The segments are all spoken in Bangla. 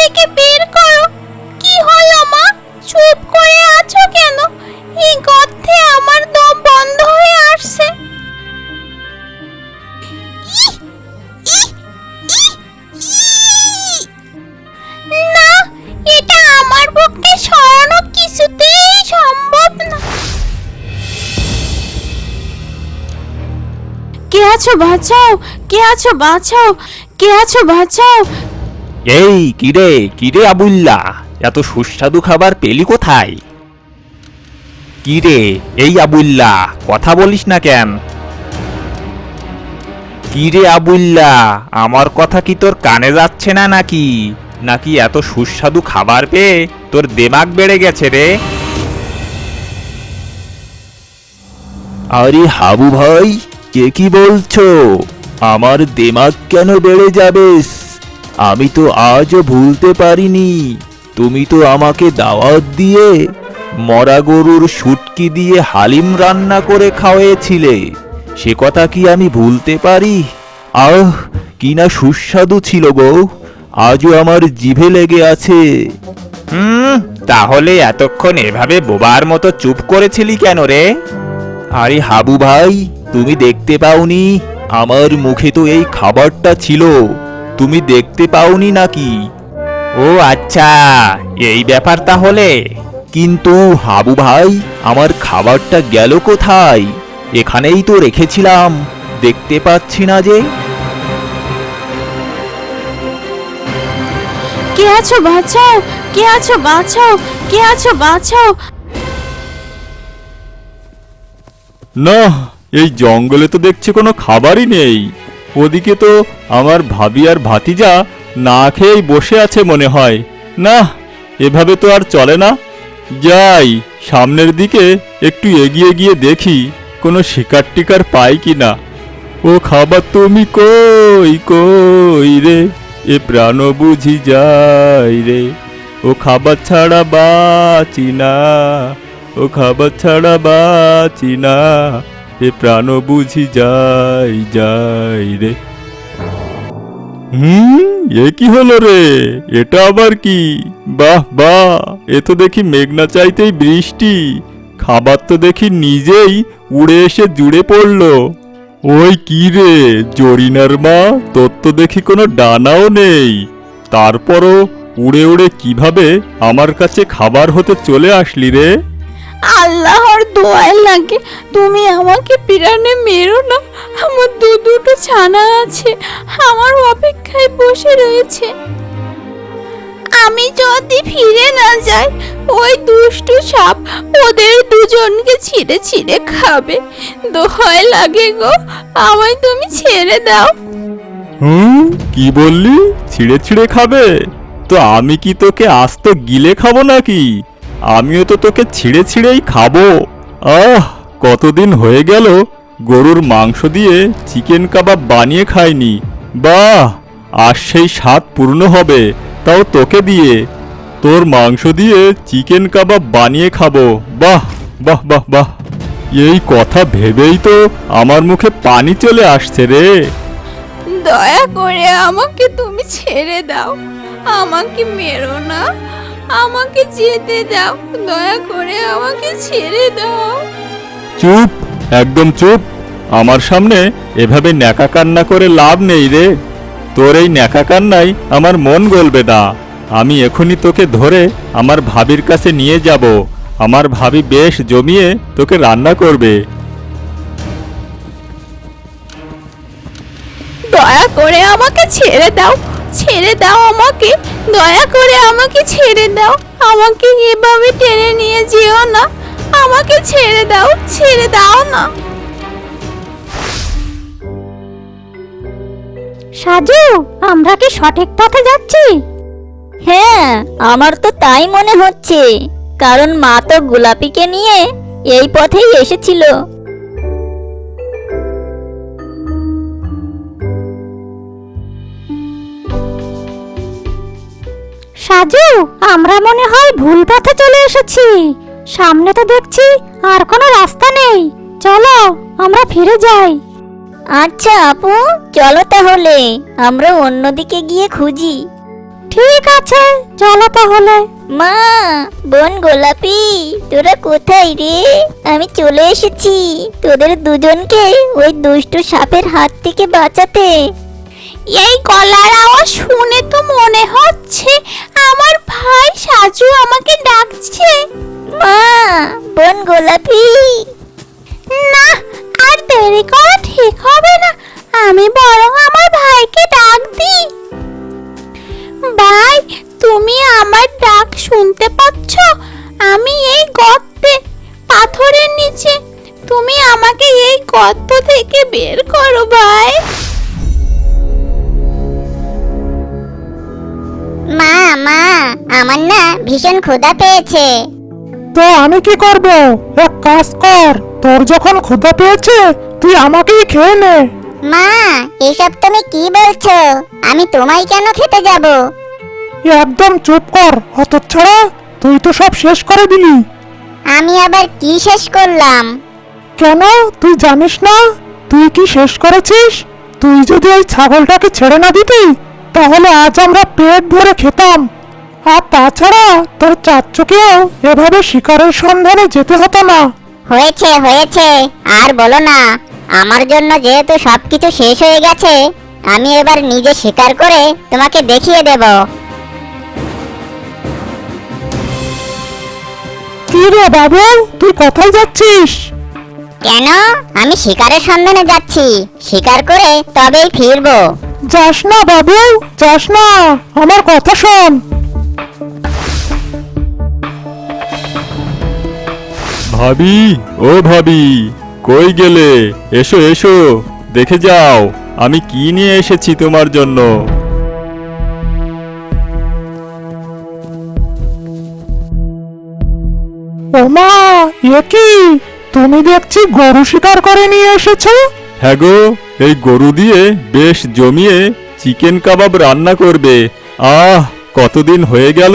থেকে বের করো। কি হলো, মা? চুপ করে আছো কেন? এই গর্তে আমার দম বন্ধ হয়ে আসছে! না, এটা আমার পক্ষে সরানো কিছুতেই সম্ভব না। কে আছো, বাঁচাও। কে আছো, বাঁচাও। কে আছো, বাঁচাও। এই, কিরে কিরে আবুল্লা? এত সুস্বাদু খাবার পেলি কোথায়? কিরে, এই আবুল্লা, কথা বলিস না কেন? কিরে আবুল্লা, আমার কথা কি তোর কানে যাচ্ছে না নাকি? নাকি এত সুস্বাদু খাবার পেয়ে তোর দেমাগ বেড়ে গেছে রে? আরে হাবু ভাই, কে কি বলছো? আমার দেমাগ কেন বেড়ে যাবেস আমি তো আজও ভুলতে পারিনি। তুমি তো আমাকে দাওয়াত দিয়ে মরা গরুর সুটকি দিয়ে হালিম রান্না করে খাওয়াইছিলে। সে কথা কি আমি ভুলতে পারি? আহ কি না সুস্বাদু ছিল গো। আজও আমার জিভে লেগে আছে। হুম তাহলে এতক্ষণ এভাবে বোবার মতো চুপ করেছিলি কেন রে? আরে হাবু ভাই তুমি দেখতে পাওনি আমার মুখে তো এই খাবারটা ছিল। তুমি দেখতে পাওনি নাকি? ও আচ্ছা এই ব্যাপার তাহলে। কিন্তু হাবু ভাই আমার খাবারটা গেল কোথায়? এখানেই তো রেখেছিলাম দেখতে পাচ্ছি না যে। কে আছো বাঁচাও কে আছো বাঁচাও কে আছো বাঁচাও? না এই জঙ্গলে তো দেখছি কোনো খাবারই নেই। ওদিকে তো আমার ভাবি আর ভাতিজা না খেয়েই বসে আছে মনে হয়। না এভাবে তো আর চলে না। যাই, সামনের দিকে একটু এগিয়ে গিয়ে দেখি কোনো শিকার টিকার পাই কি না। ও খাবার তুমি কই কই রে? এ প্রাণ বুঝি যাই রে। ও খাবার ছাড়া বাঁচি না, ও খাবার ছাড়া বাঁচি না। এ প্রাণ বুঝি যাই যাই রে। হুম, এ কি হলো রে? এটা আবার কি? বাহ বাহ, এ তো দেখি মেঘনা চাইতেই বৃষ্টি। খাবার তো দেখি নিজেই উড়ে এসে জুড়ে পড়ল। ওই কি রে, জরিনার মা? তোর তো দেখি কোনো ডানাও নেই। তারপরও উড়ে উড়ে কীভাবে আমার কাছে খাবার হতে চলে আসলি রে? আল্লাহর দোয়ায় লাগে তুমি আমাকে পিরানে মেরো না। আমার দু দুটো ছানা আছে। আমার অপেক্ষায় বসে রয়েছে। আমি যদি ফিরে না যাই, ওই দুষ্টু সাপ ওদের দুজনকে ছিঁড়ে ছিঁড়ে খাবে। দোহায় লাগে গো, আমায় তুমি ছেড়ে দাও। হুম, কি বললি? ছিঁড়ে ছিঁড়ে খাবে? তো আমি কি তোকে আস্ত গিলে খাব নাকি? আমিও তো তোকে ছিঁড়ে ছিঁড়েই খাব। আহ, কতদিন হয়ে গেল গরুর মাংস দিয়ে চিকেন কাবাব বানিয়ে খাইনি। বাহ আর সেই স্বাদ পূর্ণ হবে, তাও তোকে দিয়ে। তোর মাংস দিয়ে চিকেন কাবাব বানিয়ে খাব। বাহ বাহ বাহ বাহ। এই কথা ভেবেই তো আমার মুখে পানি চলে আসছে রে। দয়া করে আমাকে তুমি ছেড়ে দাও। আমাকে মেরো না। আমাকে যেতে দাও দয়া করে আমাকে ছেড়ে দাও। চুপ একদম চুপ। আমার সামনে এভাবে ন্যাকা কান্না করে লাভ নেই রে। তোর এই ন্যাকা কান্নাই আমার মন গলবে না আমি এখনই তোকে ধরে আমার ভাবির কাছে নিয়ে যাব। আমার ভাবি বেশ জমিয়ে তোকে রান্না করবে। দয়া করে আমাকে ছেড়ে দাও। ছেড়ে দাও আমাকে। দয়া করে আমাকে ছেড়ে দাও। আমাকে এভাবে টেনে নিয়ে যেও না। আমাকে ছেড়ে দাও ছেড়ে দাও না। সাজু আমরা কি সঠিক পথে যাচ্ছি? হ্যাঁ আমার তো তাই মনে হচ্ছে। কারণ মা তো গোলাপিকে নিয়ে এই পথেই এসেছিল। সাজু আমরা মনে হয় ভুল পথে চলে এসেছি। সামনে তো দেখছি আর কোনো রাস্তা নেই। চলো আমরা ফিরে যাই। আচ্ছা আপু চলো তাহলে। আমরা অন্যদিকে গিয়ে খুঁজি। ঠিক আছে চলো তাহলে। মা বোন গোলাপি তোরা কোথায় রে? আমি চলে এসেছি। তোদের দুজনকে ওই দুষ্টু সাপের হাত থেকে বাঁচাতে। এই গলার আওয়াজ শুনে তো মনে হচ্ছে আমার ভাই সাজু আমাকে ডাকছে। মা, বোন গোলাপি। না, আর দেরি করা ঠিক হবে না। আমি বরং আমার ভাইকে ডাক দিই। ভীষণ ক্ষুধা পেয়েছে। তো আমি কি করব? এক কাজ কর তোর যখন ক্ষুধা পেয়েছে তুই আমাকেই খেয়ে নে। মা এসব তুমি কি বলছো? আমি তোমায় কেন খেতে যাব? একদম চুপ কর হতচ্ছাড়া তুই তো সব শেষ করে দিলি। আমি আবার কি শেষ করলাম? কেন? তুই জানিস না? তুই কি শেষ করেছিস? তুই যদি ওই ছাগলটাকে ছেড়ে না দিতি তাহলে আজ আমরা পেট ভরে খেতাম। আর তাছাড়া তোর চাচ্চকেও এভাবে শিকারের সন্ধানে যেতে হতো না। হয়েছে হয়েছে। আর বলো না আমার জন্য যেহেতু সবকিছু শেষ হয়ে গেছে আমি এবার নিজে শিকার করে তোমাকে দেখিয়ে দেব। কি রে বাবু তুই কোথায় যাচ্ছিস? কেন? আমি শিকারের সন্ধানে যাচ্ছি। শিকার করে তবেই ফিরবো। যাস না বাবু যাস না। আমার কথা শোন। ভাবি ও ভাবি কই গেলে? এসো এসো দেখে যাও আমি কি নিয়ে এসেছি তোমার জন্য? ওমা এ কি? তুমি দেখছি গরু শিকার করে নিয়ে এসেছ? হ্যাঁ গো এই গরু দিয়ে বেশ জমিয়ে চিকেন কাবাব রান্না করবে। আহ কতদিন হয়ে গেল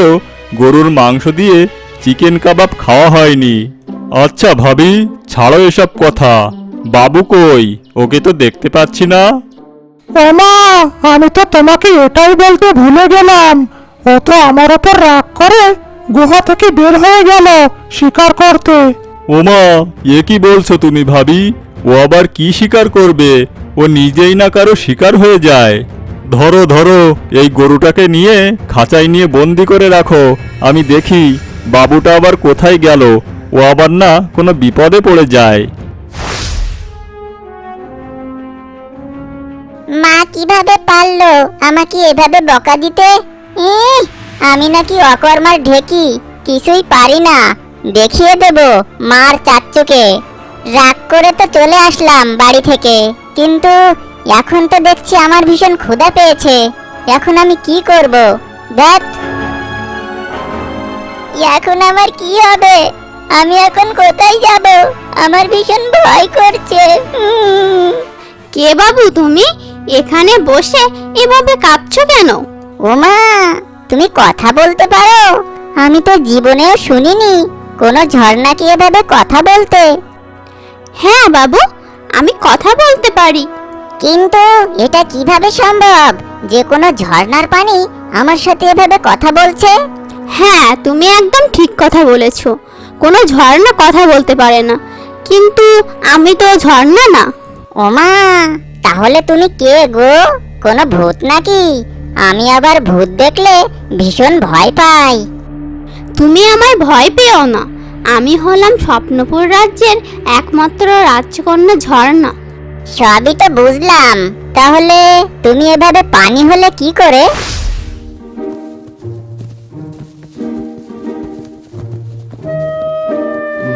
গরুর মাংস দিয়ে চিকেন কাবাব খাওয়া হয়নি। আচ্ছা ভাবি ছাড়ো এসব কথা। বাবু কই? ওকে তো দেখতে পাচ্ছি না। ওমা আমি তো তোমাকে এটাই বলতে ভুলে গেলাম। ও তো আমার ওপর রাগ করে গুহা থেকে বের হয়ে গেল শিকার করতে। ওমা এ কি বলছো তুমি ভাবি? ও আবার কি শিকার করবে? ও নিজেই না কারও শিকার হয়ে যায়। ধরো ধরো এই গরুটাকে নিয়ে খাঁচায় নিয়ে বন্দি করে রাখো। আমি দেখি বাবুটা আবার কোথায় গেল? ও আবার না কোনো বিপদে পড়ে যায়। মা কীভাবে পারল আমাকে এভাবে বকা দিতে? আমি নাকি অকর্মার ঢেকি, কিছুই পারি না। দেখিয়ে দেব মার চাচ্চুকে। রাগ করে তো চলে আসলাম বাড়ি থেকে, কিন্তু এখন তো দেখছি আমার ভীষণ ক্ষুধা পেয়েছে। এখন আমি কি করব? দেখ। এখন আমার কি হবে? আমি এখন কোথায় যাব? আমার ভীষণ ভয় করছে। কে বাবু তুমি? এখানে বসে এভাবে কাঁপছো কেন? ওমা তুমি কথা বলতে পারো? আমি তো জীবনেও শুনিনি কোনো ঝর্ণা কি এভাবে কথা বলতে? হ্যাঁ বাবু আমি কথা বলতে পারি। কিন্তু এটা কীভাবে সম্ভব? যে কোনো ঝর্ণার পানি আমার সাথে এভাবে কথা বলছে? হ্যাঁ তুমি একদম ঠিক কথা বলেছ। কোনো ঝর্ণা কথা বলতে পারে না। কিন্তু আমি তো ঝর্ণা না। ওমা তাহলে তুমি কে গো? কোনো ভূত নাকি? আমি আবার ভূত দেখলে ভীষণ ভয় পাই। তুমি আমায় ভয় পেও না। আমি হলাম স্বপ্নপুর রাজ্যের একমাত্র রাজকন্যা ঝর্ণা। সবই তো বুঝলাম। তাহলে তুমি এভাবে পানি হলে কি করে?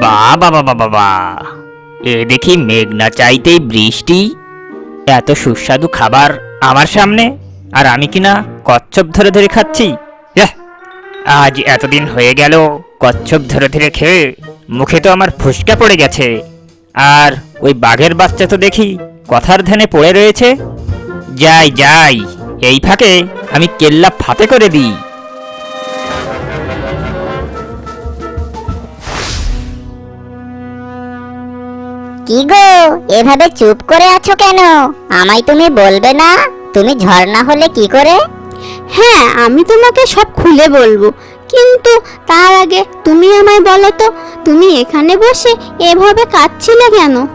বাবা বাবা বা এ দেখি মেঘনা চাইতেই বৃষ্টি। এত সুস্বাদু খাবার আমার সামনে। আর আমি কিনা কচ্ছপ ধরে ধরে খাচ্ছি! আজ এতদিন হয়ে গেল কচ্ছপ ধরে ধরে খেয়ে মুখে তো আমার ফুসকা পড়ে গেছে। আর ওই বাঘের বাচ্চা তো দেখি কথার ধ্যানে পড়ে রয়েছে। যাই যাই, এই ফাঁকে আমি কেল্লা ফাতে করে দিই। কি গো? এভাবে চুপ করে আছো কেন? আমায় তুমি বলবে না? তুমি ঝর্ণা হলে কি করে? হ্যাঁ আমি তোমাকে সব খুলে বলব। কিন্তু তার আগে তুমি আমায় বলো তো তুমি এখানে বসে এভাবে কাঁদছিলে কেন?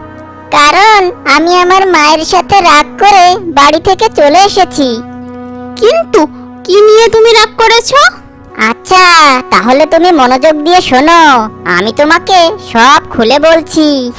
কারণ আমি আমার মায়ের সাথে রাগ করে বাড়ি থেকে চলে এসেছি। কিন্তু কি নিয়ে তুমি রাগ করেছ? আচ্ছা তাহলে তুমি মনোযোগ দিয়ে শোনো। আমি তোমাকে সব খুলে বলছি।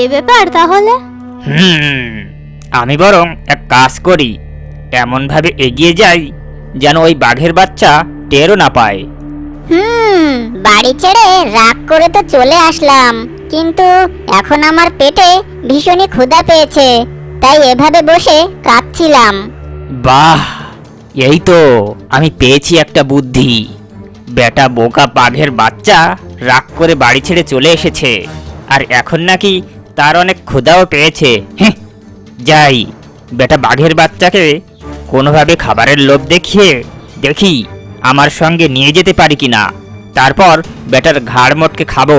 এ ব্যাপার তাহলে? হুম আমি বরং এক কাজ করি। এমনভাবে এগিয়ে যাই যেন ওই বাঘের বাচ্চা টেরও না পায়। হুম বাড়ি ছেড়ে রাগ করে তো চলে আসলাম কিন্তু এখন আমার পেটে ভীষণই ক্ষুধা পেয়েছে তাই এভাবে বসে কাঁদছিলাম। বাহ এই তো আমি পেয়েছি একটা বুদ্ধি। বেটা বোকা বাঘের বাচ্চা রাগ করে বাড়ি ছেড়ে চলে এসেছে আর এখন নাকি তার অনেক ক্ষুধাও পেয়েছে। যাই, বেটা বাঘের বাচ্চাকে কোনোভাবে খাবারের লোভ দেখিয়ে দেখি আমার সঙ্গে নিয়ে যেতে পারি কিনা। তারপর বেটার ঘাড় মোটকে খাব।